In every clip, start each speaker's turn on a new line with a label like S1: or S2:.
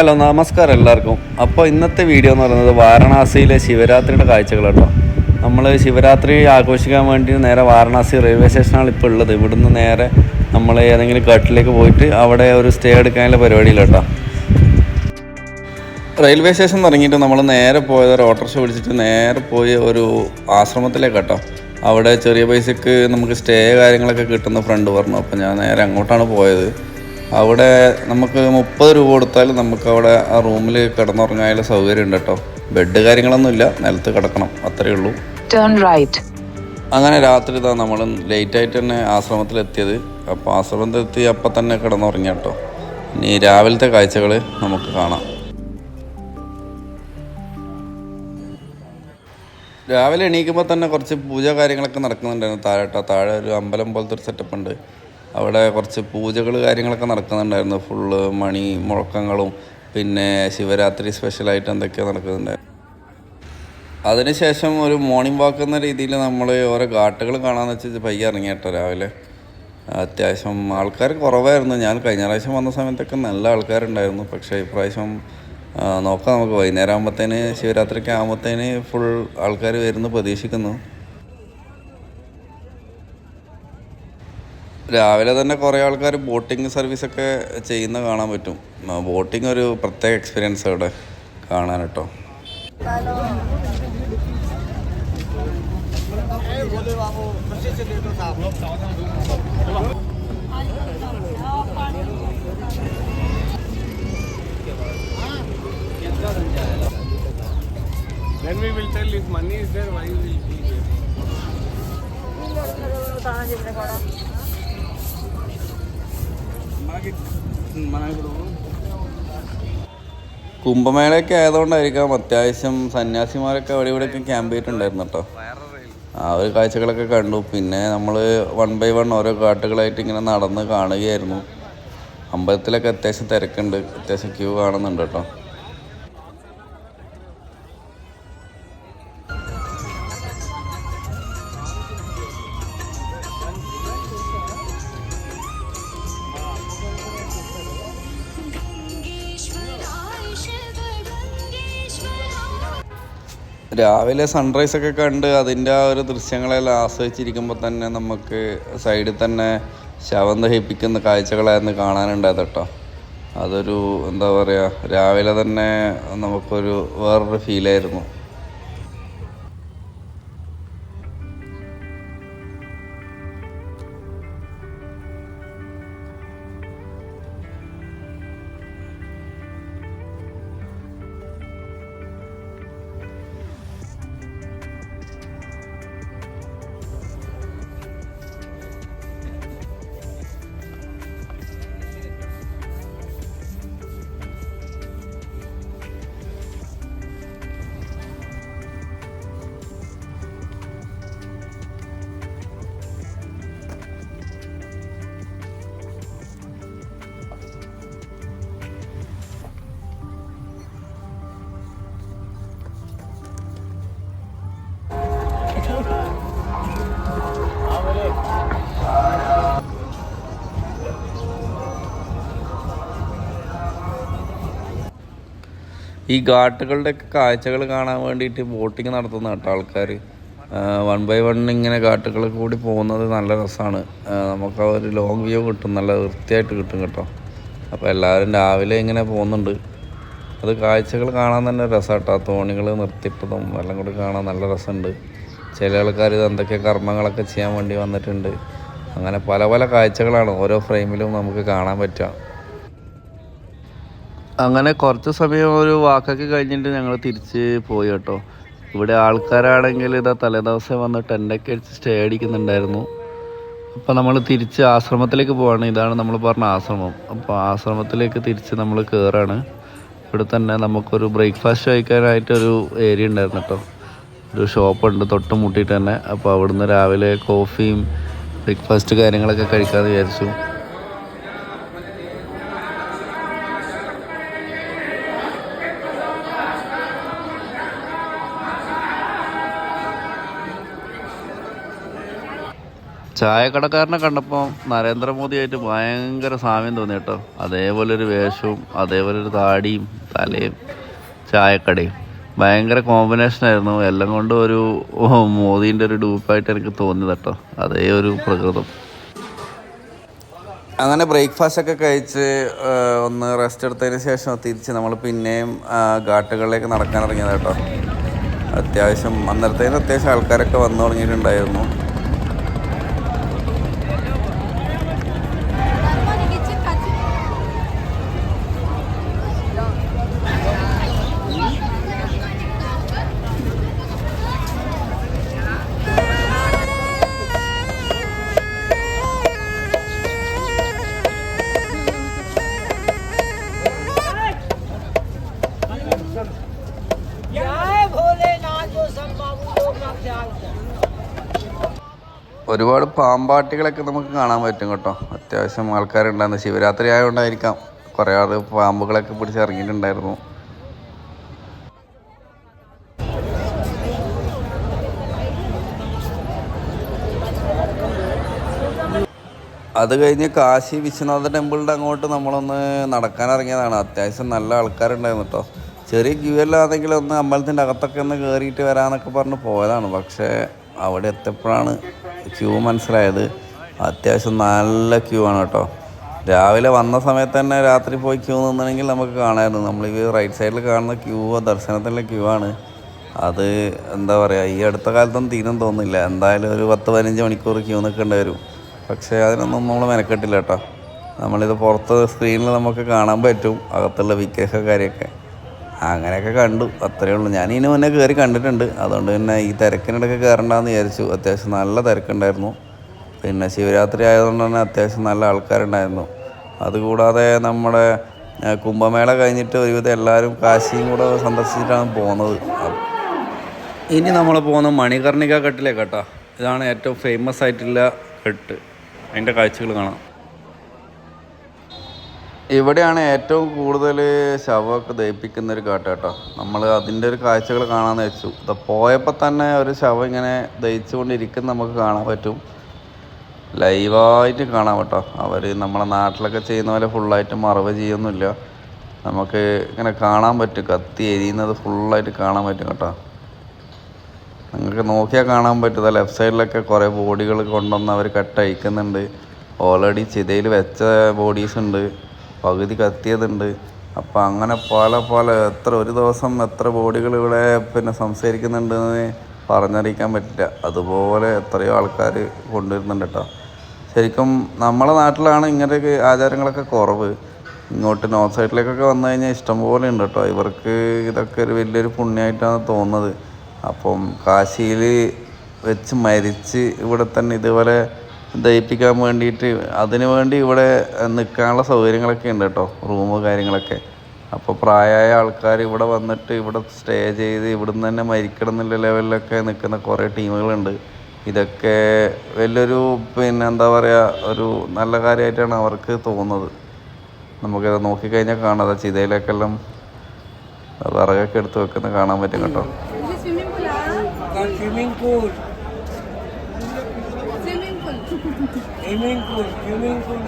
S1: Hello നമസ്കാരം എല്ലാവർക്കും. അപ്പോൾ ഇന്നത്തെ വീഡിയോ എന്ന് പറയുന്നത് വാരണാസിയിലെ ശിവരാത്രിയുടെ കാഴ്ചകൾ കേട്ടോ. നമ്മൾ ശിവരാത്രി ആഘോഷിക്കാൻ വേണ്ടി നേരെ വാരണാസി റെയിൽവേ സ്റ്റേഷനാണ് ഇപ്പോൾ ഉള്ളത്. ഇവിടുന്ന് നേരെ നമ്മൾ ഏതെങ്കിലും ഘട്ടിലേക്ക് പോയിട്ട് അവിടെ ഒരു സ്റ്റേ എടുക്കാനുള്ള പരിപാടിയിലോട്ടോ റെയിൽവേ സ്റ്റേഷൻ ഇറങ്ങിയിട്ട് നമ്മൾ നേരെ പോയത് ഒരു ഓട്ടോറിക്ഷ പിടിച്ചിട്ട് നേരെ പോയി ഒരു ആശ്രമത്തിലേക്ക് കേട്ടോ. അവിടെ ചെറിയ പൈസക്ക് നമുക്ക് സ്റ്റേ കാര്യങ്ങളൊക്കെ കിട്ടുന്ന ഫ്രണ്ട് പറഞ്ഞു. അപ്പോൾ ഞാൻ നേരെ അങ്ങോട്ടാണ് പോയത്. അവിടെ നമുക്ക് മുപ്പത് രൂപ കൊടുത്താൽ നമുക്ക് അവിടെ ആ റൂമിൽ കിടന്നുറങ്ങാനുള്ള സൗകര്യം ഉണ്ട് കേട്ടോ. ബെഡ് കാര്യങ്ങളൊന്നുമില്ല നിലത്ത് കിടക്കണം. അത്രയേ ഉള്ളൂ. അങ്ങനെ രാത്രി ഇതാ നമ്മൾ ലേറ്റായിട്ട് തന്നെ ആശ്രമത്തിലെത്തിയത് അപ്പോൾ ആശ്രമത്തിലെത്തി അപ്പം തന്നെ കിടന്നുറങ്ങി കേട്ടോ. ഇനി രാവിലത്തെ കാഴ്ചകൾ നമുക്ക് കാണാം. രാവിലെ എണീക്കുമ്പോൾ തന്നെ കുറച്ച് പൂജ കാര്യങ്ങളൊക്കെ നടക്കുന്നുണ്ടായിരുന്നു. താഴെ താഴെ ഒരു അമ്പലം പോലത്തെ ഒരു സെറ്റപ്പ് ഉണ്ട്. അവിടെ കുറച്ച് പൂജകൾ കാര്യങ്ങളൊക്കെ നടക്കുന്നുണ്ടായിരുന്നു. ഫുള്ള് മണി മുഴക്കങ്ങളും പിന്നെ ശിവരാത്രി സ്പെഷ്യലായിട്ട് എന്തൊക്കെയോ നടക്കുന്നുണ്ടായിരുന്നു. അതിനുശേഷം ഒരു മോർണിംഗ് വാക്ക് എന്ന രീതിയിൽ നമ്മൾ ഓരോ ഘാട്ടുകൾ കാണാമെന്ന് വെച്ച് പയ്യെ ഇറങ്ങി കേട്ടോ രാവിലെ. അത്യാവശ്യം ആൾക്കാർ കുറവായിരുന്നു. ഞാൻ കഴിഞ്ഞ പ്രാവശ്യം വന്ന സമയത്തൊക്കെ നല്ല ആൾക്കാരുണ്ടായിരുന്നു. പക്ഷേ ഇപ്രാവശ്യം നോക്കാം നമുക്ക്. വൈകുന്നേരം ആകുമ്പോഴത്തേന് ശിവരാത്രിക്ക് ആകുമ്പോഴത്തേന് ഫുൾ ആൾക്കാർ വരുന്നു പ്രതീക്ഷിക്കുന്നു. രാവിലെ തന്നെ കുറേ ആൾക്കാർ ബോട്ടിങ് സർവീസൊക്കെ ചെയ്യുന്ന കാണാൻ പറ്റും. ബോട്ടിങ് ഒരു പ്രത്യേക എക്സ്പീരിയൻസ് അവിടെ കാണാൻ കേട്ടോ.
S2: Then we will tell if money is there, why we will be here.
S1: കുംഭമേളയൊക്കെ ആയതുകൊണ്ടായിരിക്കാം അത്യാവശ്യം സന്യാസിമാരൊക്കെ അവിടെ ഇവിടെയൊക്കെ ക്യാമ്പ് ചെയ്തിട്ടുണ്ടായിരുന്നു കേട്ടോ. ആ ഒരു കാഴ്ചകളൊക്കെ കണ്ടു. പിന്നെ നമ്മൾ വൺ ബൈ വൺ ഓരോ കാട്ടുകളായിട്ട് ഇങ്ങനെ നടന്ന് കാണുകയായിരുന്നു. അമ്പലത്തിലൊക്കെ അത്യാവശ്യം തിരക്കുണ്ട്. അത്യാവശ്യം ക്യൂ കാണുന്നുണ്ട് കേട്ടോ. രാവിലെ സൺറൈസ് ഒക്കെ കണ്ട് അതിന്റെ ആ ഒരു ദൃശ്യങ്ങളെല്ലാം ആസ്വദിച്ചിരിക്കുമ്പോൾ തന്നെ നമുക്ക് സൈഡിൽ തന്നെ ശവം ദഹിപ്പിക്കുന്ന കാഴ്ചകളായിരുന്നു കാണാനുണ്ടായത് കേട്ടോ. അതൊരു എന്താ പറയുക രാവിലെ തന്നെ നമുക്കൊരു വേറൊരു ഫീലായിരുന്നു ഈ ഘാട്ടുകളുടെയൊക്കെ കാഴ്ചകൾ കാണാൻ വേണ്ടിയിട്ട് ബോട്ടിങ് നടത്തുന്ന കേട്ടോ ആൾക്കാർ വൺ ബൈ വൺ ഇങ്ങനെ ഘാട്ടുകൾ കൂടി പോകുന്നത് നല്ല രസമാണ് നമുക്ക് ആ ഒരു ലോങ് വ്യൂ കിട്ടും. നല്ല വൃത്തിയായിട്ട് കിട്ടും കേട്ടോ. അപ്പോൾ എല്ലാവരും രാവിലെ ഇങ്ങനെ പോകുന്നുണ്ട്. അത് കാഴ്ചകൾ കാണാൻ തന്നെ രസമാട്ടോ തോണികൾ നിർത്തിയിട്ടതും എല്ലാം കൂടി കാണാൻ നല്ല രസമുണ്ട്. ചില ആൾക്കാർ ഇത് എന്തൊക്കെ കർമ്മങ്ങളൊക്കെ ചെയ്യാൻ വേണ്ടി വന്നിട്ടുണ്ട്. അങ്ങനെ പല പല കാഴ്ചകളാണ് ഓരോ ഫ്രെയിമിലും നമുക്ക് കാണാൻ പറ്റുക. അങ്ങനെ കുറച്ച് സമയം ഒരു വാക്കൊക്കെ കഴിഞ്ഞിട്ട് ഞങ്ങൾ തിരിച്ച് പോയി കേട്ടോ. ഇവിടെ ആൾക്കാരാണെങ്കിൽ ഇതാ തലേദിവസം വന്ന് ടെന്റൊക്കെ അടിച്ച് സ്റ്റേ അടിക്കുന്നുണ്ടായിരുന്നു. അപ്പോൾ നമ്മൾ തിരിച്ച് ആശ്രമത്തിലേക്ക് പോവാണ്. ഇതാണ് നമ്മൾ പറഞ്ഞ ആശ്രമം. അപ്പോൾ ആശ്രമത്തിലേക്ക് തിരിച്ച് നമ്മൾ കയറാണ് ഇവിടെ തന്നെ നമുക്കൊരു ബ്രേക്ക്ഫാസ്റ്റ് കഴിക്കാനായിട്ടൊരു ഏരിയ ഉണ്ടായിരുന്നു കേട്ടോ. ഒരു ഷോപ്പുണ്ട് തൊട്ട് മുട്ടിയിട്ട് തന്നെ. അപ്പോൾ അവിടുന്ന് രാവിലെ കോഫിയും ബ്രേക്ക്ഫാസ്റ്റ് കാര്യങ്ങളൊക്കെ കഴിക്കാമെന്ന് വിചാരിച്ചു. ചായക്കടക്കാരനെ കണ്ടപ്പോൾ നരേന്ദ്രമോദിയായിട്ട് ഭയങ്കര സാമ്യം തോന്നി കേട്ടോ. അതേപോലെ ഒരു വേഷവും അതേപോലെ ഒരു താടിയും തലയും ചായക്കടയും. ഭയങ്കര കോമ്പിനേഷൻ ആയിരുന്നു. എല്ലാം കൊണ്ടും ഒരു മോദീന്റെ ഒരു ഡൂപ്പായിട്ട് എനിക്ക് തോന്നി കേട്ടോ. അതേ ഒരു പ്രകൃതം. അങ്ങനെ ബ്രേക്ക്ഫാസ്റ്റ് ഒക്കെ കഴിച്ച് ഒന്ന് റെസ്റ്റ് എടുത്തതിന് ശേഷം തിരിച്ച് നമ്മൾ പിന്നെയും ഘാട്ടുകളിലേക്ക് നടക്കാൻ ഇറങ്ങിയത് കേട്ടോ. അത്യാവശ്യം അന്നേരത്തേന് അത്യാവശ്യം ആൾക്കാരൊക്കെ വന്നു തുടങ്ങിയിട്ടുണ്ടായിരുന്നു. ഒരുപാട് പാമ്പാട്ടികളൊക്കെ നമുക്ക് കാണാൻ പറ്റും കേട്ടോ. അത്യാവശ്യം ആൾക്കാരുണ്ടായിരുന്നു. ശിവരാത്രി ആയതുകൊണ്ടായിരിക്കാം കുറേ ആൾ പാമ്പുകളൊക്കെ പിടിച്ച് ഇറങ്ങിയിട്ടുണ്ടായിരുന്നു. അത് കഴിഞ്ഞ് കാശി വിശ്വനാഥ ടെമ്പിളിന്റെ അങ്ങോട്ട് നമ്മളൊന്ന് നടക്കാൻ ഇറങ്ങിയതാണ്. അത്യാവശ്യം നല്ല ആൾക്കാരുണ്ടായിരുന്നു കേട്ടോ. ചെറിയ ക്യൂ അല്ലാതെങ്കിലും ഒന്ന് അമ്പലത്തിന്റെ അകത്തൊക്കെ ഒന്ന് കയറിയിട്ട് വരാമെന്നൊക്കെ പറഞ്ഞ് പോയതാണ്. പക്ഷേ അവിടെ എത്തിയപ്പോഴാണ് ക്യൂ മനസ്സിലായത്. അത്യാവശ്യം നല്ല ക്യൂ ആണ് കേട്ടോ. രാവിലെ വന്ന സമയത്ത് തന്നെ രാത്രി പോയി ക്യൂ നിന്നണമെങ്കിൽ നമുക്ക് കാണാമായിരുന്നു നമ്മൾ ഈ റൈറ്റ് സൈഡിൽ കാണുന്ന ക്യൂ ദർശനത്തിന്റെ ക്യൂ ആണ്. അത് എന്താ പറയുക ഈ അടുത്ത കാലത്തൊന്നും തീരും തോന്നുന്നില്ല. എന്തായാലും ഒരു പത്ത് പതിനഞ്ച് മണിക്കൂർ ക്യൂ നിൽക്കേണ്ടി വരും. പക്ഷേ അതിനൊന്നും നമ്മൾ മെനക്കെട്ടില്ല കേട്ടോ. നമ്മളിത് പുറത്ത് സ്ക്രീനിൽ നമുക്ക് കാണാൻ പറ്റും. അകത്തുള്ള വിക്കേഷ കാര്യമൊക്കെ അങ്ങനെയൊക്കെ കണ്ടു. അത്രയേ ഉള്ളൂ. ഞാൻ ഇതിന് മുന്നേ കയറി കണ്ടിട്ടുണ്ട്. അതുകൊണ്ട് തന്നെ ഈ തിരക്കിനിടയ്ക്ക് കയറണ്ടെന്ന് വിചാരിച്ചു. അത്യാവശ്യം നല്ല തിരക്കുണ്ടായിരുന്നു. പിന്നെ ശിവരാത്രി ആയതുകൊണ്ട് തന്നെ അത്യാവശ്യം നല്ല ആൾക്കാരുണ്ടായിരുന്നു. അതുകൂടാതെ നമ്മുടെ കുംഭമേള കഴിഞ്ഞിട്ട് ഒരുവിധം എല്ലാവരും കാശിയും കൂടെ സന്ദർശിച്ചിട്ടാണ് പോകുന്നത്. ഇനി നമ്മൾ പോകുന്ന മണികർണിക കേട്ടോ ഇതാണ് ഏറ്റവും ഫേമസ് ആയിട്ടുള്ള കെട്ട് അതിന്റെ കാഴ്ചകൾ കാണാം. ഇവിടെയാണ് ഏറ്റവും കൂടുതൽ ശവമൊക്കെ ദഹിപ്പിക്കുന്ന ഒരു കാട്ട് കേട്ടോ. നമ്മൾ അതിന്റെ ഒരു കാഴ്ചകൾ കാണാമെന്ന് വെച്ചു. ഇത് പോയപ്പോൾ തന്നെ ഒരു ശവം ഇങ്ങനെ ദഹിച്ചുകൊണ്ടിരിക്കുന്ന നമുക്ക് കാണാൻ പറ്റും. ലൈവായിട്ട് കാണാം കേട്ടോ. അവർ നമ്മളെ നാട്ടിലൊക്കെ ചെയ്യുന്ന പോലെ ഫുള്ളായിട്ട് മറവ് ചെയ്യൊന്നുമില്ല. നമുക്ക് ഇങ്ങനെ കാണാൻ പറ്റും. കത്തി എരിയുന്നത് ഫുള്ളായിട്ട് കാണാൻ പറ്റും കേട്ടോ. നിങ്ങൾക്ക് നോക്കിയാൽ കാണാൻ പറ്റും. ലെഫ്റ്റ് സൈഡിലൊക്കെ കുറേ ബോഡികൾ കൊണ്ടുവന്ന് അവർ കട്ടയക്കുന്നുണ്ട് ഓൾറെഡി ചിതയിൽ വെച്ച ബോഡീസ് ഉണ്ട്. പകുതി കത്തിയതുണ്ട്. അപ്പോൾ അങ്ങനെ പല പല എത്ര ഒരു ദിവസം എത്ര ബോഡികൾ ഇവിടെ പിന്നെ സംസാരിക്കുന്നുണ്ടെന്ന് പറഞ്ഞറിയിക്കാൻ പറ്റില്ല. അതുപോലെ എത്രയോ ആൾക്കാർ കൊണ്ടുവരുന്നുണ്ട് കേട്ടോ. ശരിക്കും നമ്മളെ നാട്ടിലാണ് ഇങ്ങനെയൊക്കെ ആചാരങ്ങളൊക്കെ കുറവ്. ഇങ്ങോട്ട് നോർത്ത് സൈഡിലേക്കൊക്കെ വന്നു കഴിഞ്ഞാൽ ഇഷ്ടംപോലെ ഉണ്ട് കേട്ടോ. ഇവർക്ക് ഇതൊക്കെ ഒരു വലിയൊരു പുണ്യമായിട്ടാണ് തോന്നുന്നത്. അപ്പം കാശിയിൽ വെച്ച് മരിച്ച് ഇവിടെ തന്നെ ഇതുപോലെ ദയിപ്പിക്കാൻ വേണ്ടിയിട്ട് അതിന് വേണ്ടി ഇവിടെ നിൽക്കാനുള്ള സൗകര്യങ്ങളൊക്കെ ഉണ്ട് കേട്ടോ. റൂമ് കാര്യങ്ങളൊക്കെ. അപ്പോൾ പ്രായമായ ആൾക്കാർ ഇവിടെ വന്നിട്ട് ഇവിടെ സ്റ്റേ ചെയ്ത് ഇവിടുന്ന് തന്നെ മരിക്കണം എന്നുള്ള ലെവലിലൊക്കെ നിൽക്കുന്ന കുറേ ടീമുകളുണ്ട്. ഇതൊക്കെ വലിയൊരു പിന്നെ എന്താ പറയുക ഒരു നല്ല കാര്യമായിട്ടാണ് അവർക്ക് തോന്നുന്നത്. നമുക്കത് നോക്കിക്കഴിഞ്ഞാൽ കാണാതെ ചിതയിലേക്കെല്ലാം വിറകൊക്കെ എടുത്ത് വെക്കുന്നത് കാണാൻ പറ്റും കേട്ടോ.
S3: Swimming pool swimming
S2: pool swimming pool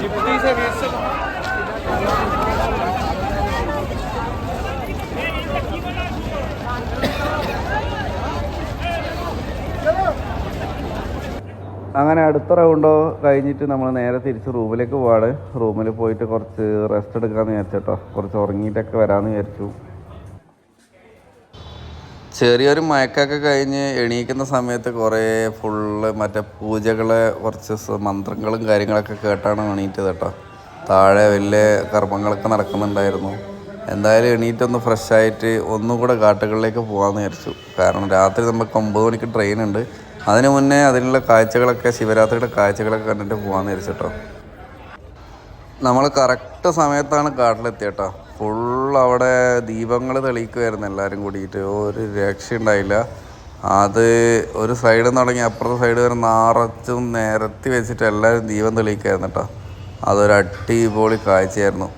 S2: చిప్తీ
S1: അങ്ങനെ അടുത്ത റൗണ്ടോ കഴിഞ്ഞിട്ട് നമ്മൾ നേരെ തിരിച്ച് റൂമിലേക്ക് പോവാണ്. റൂമിൽ പോയിട്ട് കുറച്ച് റെസ്റ്റ് എടുക്കാമെന്ന് വിചാരിച്ചു കേട്ടോ. കുറച്ച് ഉറങ്ങിയിട്ടൊക്കെ വരാമെന്ന് വിചാരിച്ചു. ചെറിയൊരു മയക്കൊക്കെ കഴിഞ്ഞ് എണീക്കുന്ന സമയത്ത് കുറേ ഫുള്ള് മറ്റേ പൂജകളെ കുറച്ച് മന്ത്രങ്ങളും കാര്യങ്ങളൊക്കെ കേട്ടാണ് എണീറ്റത് കേട്ടോ. താഴെ വലിയ കർമ്മങ്ങളൊക്കെ നടക്കുന്നുണ്ടായിരുന്നു. എന്തായാലും എണീറ്റൊന്ന് ഫ്രഷായിട്ട് ഒന്നും കൂടെ കാട്ടുകളിലേക്ക് പോകാമെന്ന് വിചാരിച്ചു. കാരണം രാത്രി നമുക്ക് ഒമ്പത് മണിക്ക് ട്രെയിൻ ഉണ്ട് അതിന് മുന്നേ അതിനുള്ള കാഴ്ചകളൊക്കെ ശിവരാത്രിയുടെ കാഴ്ചകളൊക്കെ കണ്ടിട്ട് പോകാമെന്ന് വിചാരിച്ചു കേട്ടോ. നമ്മൾ കറക്റ്റ് സമയത്താണ് കാട്ടിലെത്തിയട്ടോ ഫുൾ അവിടെ ദീപങ്ങൾ തെളിയിക്കുമായിരുന്നു എല്ലാവരും കൂടിയിട്ട്. ഒരു രക്ഷയുണ്ടായില്ല അത് ഒരു സൈഡിൽ നിന്ന് തുടങ്ങി അപ്പുറത്തെ സൈഡ് വരെ നിറച്ചും നിരത്തി വെച്ചിട്ട് എല്ലാവരും ദീപം തെളിയിക്കുമായിരുന്നു കേട്ടോ അതൊരു അടിപൊളി കാഴ്ചയായിരുന്നു.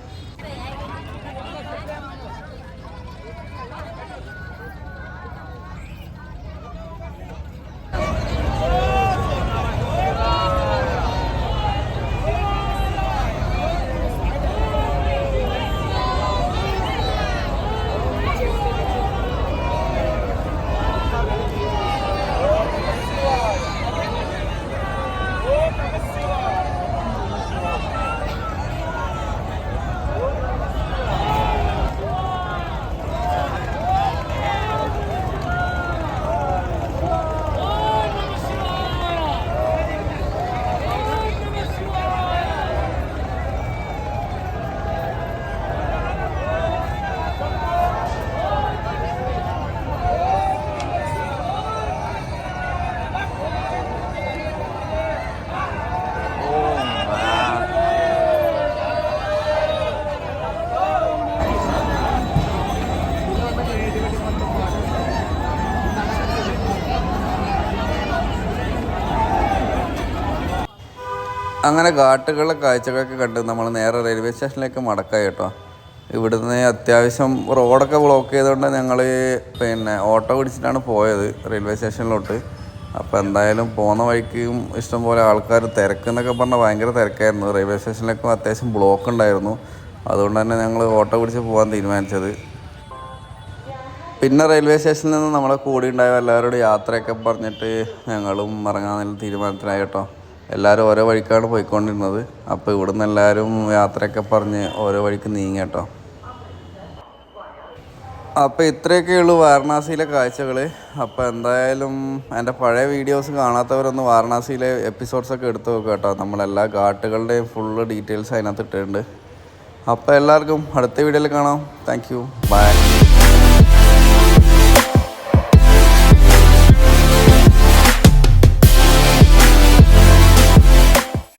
S1: അങ്ങനെ ഘാട്ടുകളിലെ കാഴ്ചകളൊക്കെ കണ്ട് നമ്മൾ നേരെ റെയിൽവേ സ്റ്റേഷനിലേക്ക് മടക്കായി കേട്ടോ. ഇവിടുന്ന് അത്യാവശ്യം റോഡൊക്കെ ബ്ലോക്ക് ചെയ്തുകൊണ്ട് ഞങ്ങൾ പിന്നെ ഓട്ടോ പിടിച്ചിട്ടാണ് പോയത് റെയിൽവേ സ്റ്റേഷനിലോട്ട് അപ്പോൾ എന്തായാലും പോകുന്ന വഴിക്കും ഇഷ്ടംപോലെ ആൾക്കാർ തിരക്കെന്നൊക്കെ പറഞ്ഞാൽ ഭയങ്കര തിരക്കായിരുന്നു. റെയിൽവേ സ്റ്റേഷനിലൊക്കെ അത്യാവശ്യം ബ്ലോക്ക് ഉണ്ടായിരുന്നു. അതുകൊണ്ട് തന്നെ ഞങ്ങൾ ഓട്ടോ പിടിച്ച് പോകാൻ തീരുമാനിച്ചത്. പിന്നെ റെയിൽവേ സ്റ്റേഷനിൽ നിന്ന് നമ്മളെ കൂടി ഉണ്ടായ എല്ലാവരോടും യാത്രയൊക്കെ പറഞ്ഞിട്ട് ഞങ്ങളും ഇറങ്ങാൻ തീരുമാനത്തിലായി കേട്ടോ. എല്ലാവരും ഓരോ വഴിക്കാണ് പോയിക്കൊണ്ടിരുന്നത്. അപ്പോൾ ഇവിടുന്ന് എല്ലാവരും യാത്രയൊക്കെ പറഞ്ഞ് ഓരോ വഴിക്ക് നീങ്ങി കേട്ടോ. അപ്പോൾ ഇത്രയൊക്കെ ഉള്ളൂ വാരണാസിയിലെ കാഴ്ചകൾ അപ്പോൾ എന്തായാലും എന്റെ പഴയ വീഡിയോസ് കാണാത്തവരൊന്ന് വാരണാസിയിലെ എപ്പിസോഡ്സൊക്കെ എടുത്ത് നോക്കുക കേട്ടോ. നമ്മളെല്ലാ ഘാട്ടുകളുടെയും ഫുള്ള് ഡീറ്റെയിൽസ് അതിനകത്ത് ഇട്ടിട്ടുണ്ട്. അപ്പോൾ എല്ലാവർക്കും അടുത്ത വീഡിയോയിൽ കാണാം. Thank you by